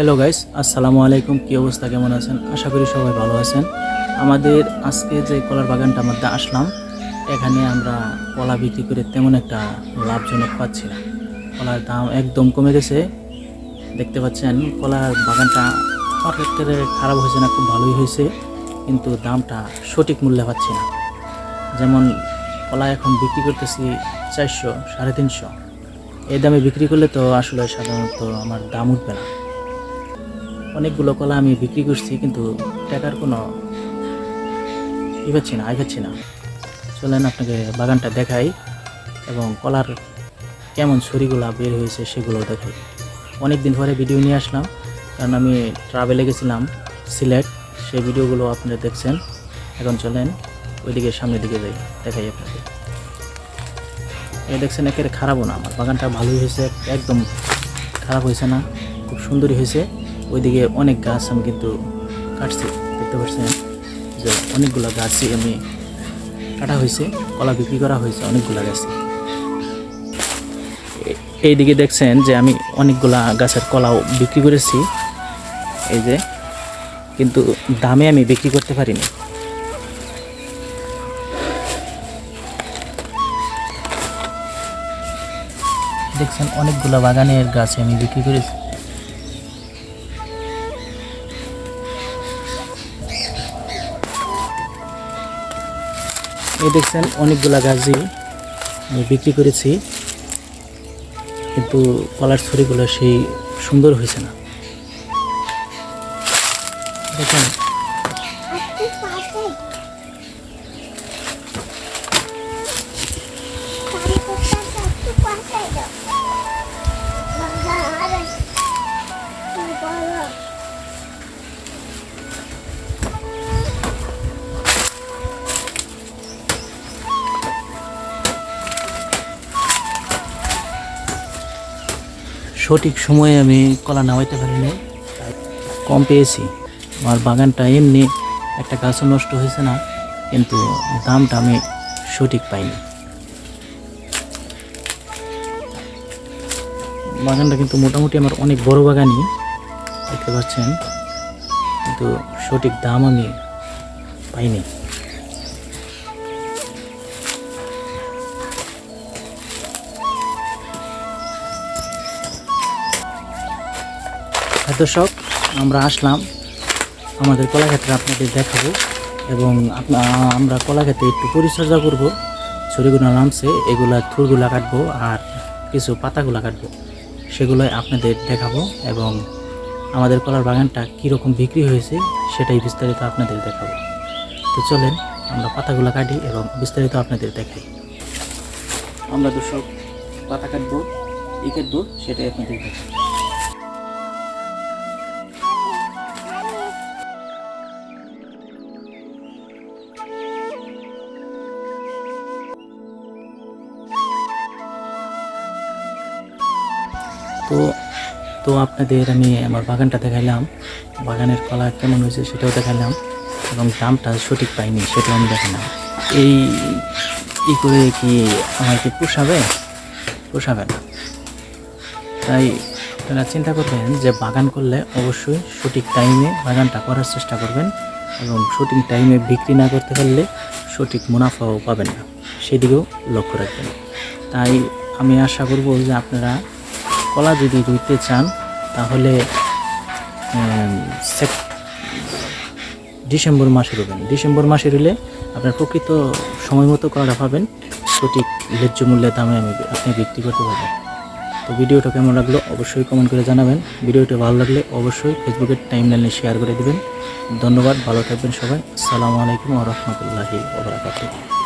Hello guys আসসালামু আলাইকুম। কী অবস্থা? কেমন আছেন? আশা করি সবাই ভালো আছেন। আমাদের আজকে যে কলার বাগানটার মধ্যে আসলাম, এখানে আমরা কলা বিক্রি করে তেমন একটা লাভজনক পাচ্ছি না। কলার দাম একদম কমে গেছে। দেখতে পাচ্ছেন, কলার বাগানটা মার্কেটের খারাপ হয়েছে না, খুব ভালোই হয়েছে। কিন্তু দামটা সঠিক মূল্যে পাচ্ছি না। যেমন কলা এখন বিক্রি করতেছি চারশো, সাড়ে তিনশো। এই দামে বিক্রি করলে তো আসলে সাধারণত আমার দাম উঠবে না। অনেকগুলো কলা আমি বিক্রি করছি, কিন্তু টাকার কোনো ই পাচ্ছি না, আয় পাচ্ছি না। চলেন আপনাকে বাগানটা দেখাই এবং কলার কেমন ছড়িগুলো বের হয়েছে সেগুলো দেখাই। অনেক দিন পরে ভিডিও নিয়ে আসলাম, কারণ আমি ট্রাভেলে গেছিলাম সিলেট, সেই ভিডিওগুলো আপনারা দেখছেন। এখন চলেন ওইদিকে সামনের দিকে যাই, দেখাই আপনাদের এই দেখছেন, একেবারে খারাপও না, আমার বাগানটা ভালোই হয়েছে, একদম খারাপ হয়েছে না, খুব সুন্দরই হয়েছে। ওইদিকে অনেক গাছ আমি কিন্তু কাটছি, দেখতে পাচ্ছেন যে অনেকগুলো গাছই আমি কাটা হয়েছে, কলা বিক্রি করা হয়েছে, অনেকগুলো গাছে। এইদিকে দেখছেন যে আমি অনেকগুলা গাছের কলাও বিক্রি করেছি, এই যে, কিন্তু দামে আমি বিক্রি করতে পারিনি। দেখছেন অনেকগুলো বাগানের গাছ আমি বিক্রি করেছি। এই দেখছেন, অনেকগুলা গাছই আমি বিক্রি করেছি। কিন্তু কলার ছড়িগুলো সেই সুন্দর হয়েছে না। দেখেন। সঠিক সময়ে আমি কলা নামাইতে পারিনি। কম পেয়েছি। আমার বাগানটা এমনি একটা গাছও নষ্ট হয়েছে না, কিন্তু দামটা আমি সঠিক পাইনি। বাগানটা কিন্তু মোটামুটি আমার অনেক বড় বাগানই, দেখতে পাচ্ছেন। কিন্তু সঠিক দাম আমি পাইনি। দর্শক, আমরা আসলাম। আমাদের কলাক্ষেত্রে আপনাদের দেখাবো এবং আমরা কলাক্ষেত্রে একটু পরিচর্যা করব। ছড়িগুলো নামছে, এগুলা থুরগুলা কাটবো আর কিছু পাতাগুলা কাটবো। সেগুলো আপনাদের দেখাবো এবং আমাদের কলার বাগানটা কীরকম বিক্রি হয়েছে সেটাই বিস্তারিত আপনাদের দেখাবো। তো চলেন, আমরা পাতাগুলো কাটি এবং বিস্তারিত আপনাদের দেখাই। আমরা দর্শক, পাতা কাটবো ই কাটবো সেটাই আপনাদের দেখাবো তো তো আপনাদের আমি আমার বাগানটা দেখাইলাম। বাগানের কলা কেমন হয়েছে সেটাও দেখালাম এবং দামটা সঠিক পাইনি সেটাও আমি দেখালাম এই ই করে কি আমাকে পোষাবে? পোষাবে না। তাই আপনারা চিন্তা করবেন যে বাগান করলে অবশ্যই সঠিক টাইমে বাগানটা করার চেষ্টা করবেন এবং সঠিক টাইমে বিক্রি না করতে পারলে সঠিক মুনাফাও পাবেন না। সেদিকেও লক্ষ্য রাখবেন। তাই আমি আশা করব যে আপনারা কলা যদি রুইতে চান, তাহলে ডিসেম্বর মাসে রুবেন। ডিসেম্বর মাসে রুলে আপনার প্রকৃত সময় মতো কলাটা পাবেন। সঠিক ন্যায্য মূল্যের দামে আমি আপনি বিক্রি করতে পারবেন। তো ভিডিওটা কেমন লাগল অবশ্যই কমেন্ট করে জানাবেন। ভিডিওটা ভালো লাগলে অবশ্যই ফেসবুকের টাইম লাইনে শেয়ার করে দেবেন। ধন্যবাদ, ভালো থাকবেন সবাই। আসসালামু আলাইকুম রহমতুল্লাহি ওবরাকাতুহ